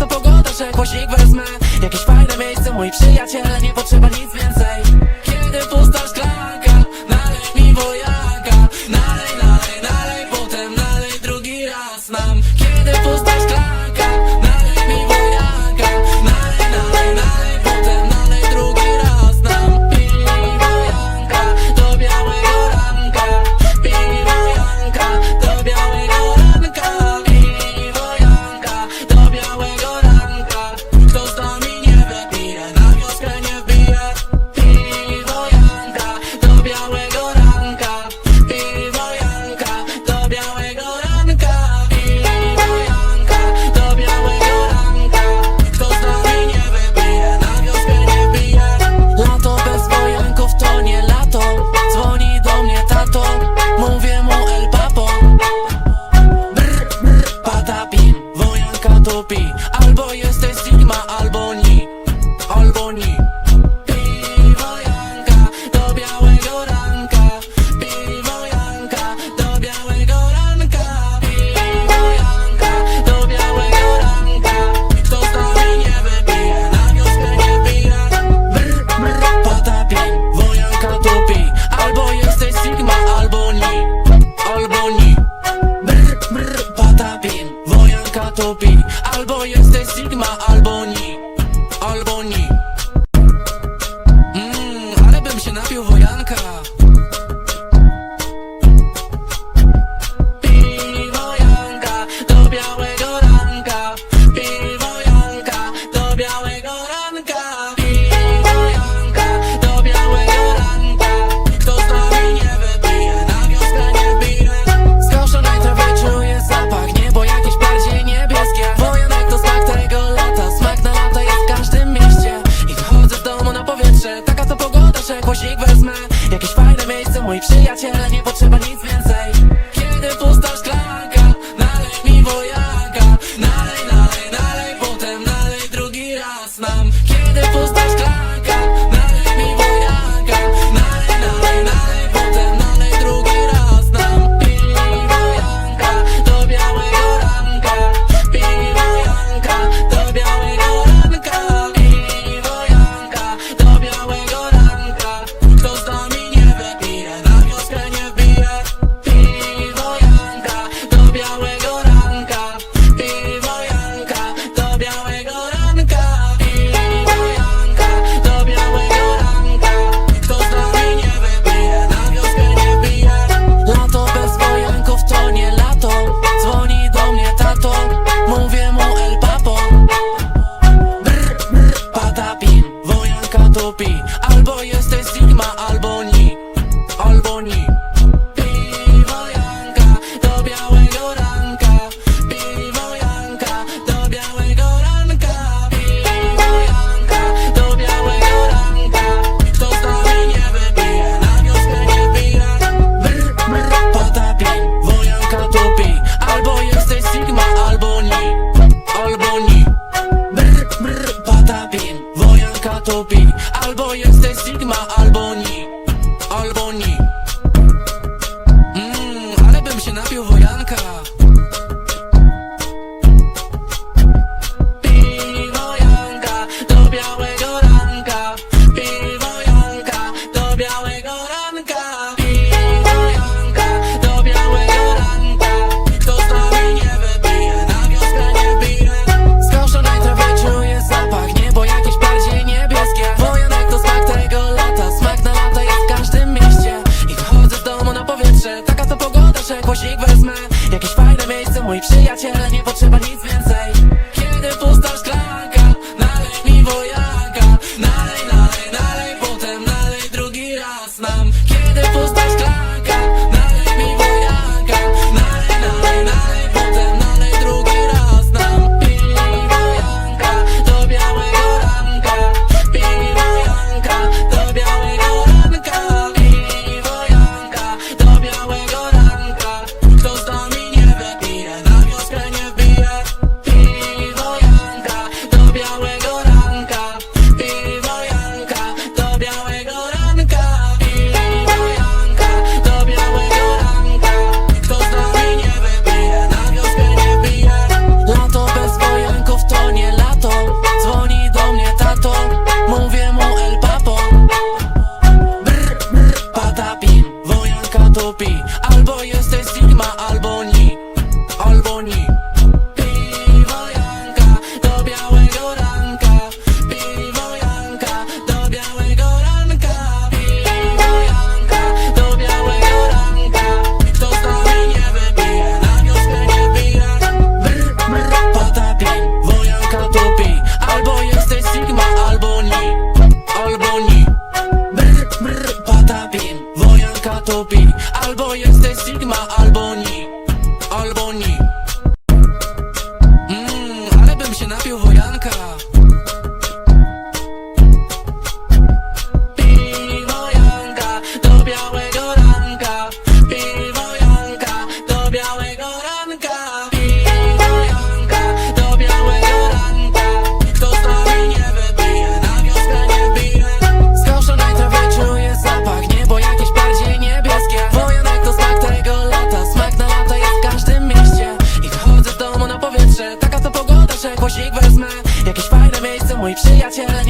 to pogoda, że głośnik wezmę. Jakieś fajne miejsce, mój przyjaciel, nie potrzeba nic więcej. Kiedy pusto наче напівволянка Jakieś fajne miejsce, mój przyjaciel Nie potrzeba nic więcej. lepi Wojanka topi Albo jesteś Sigma, albo nie Albo nie Brr, brr, patapin Wojanka topi Albo jesteś Sigma, albo nie Albo nie Mmm, ale bym się napił wojanka. Mój przyjaciel, nie potrzeba nic więcej.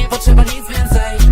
Nie potrzeba nic więcej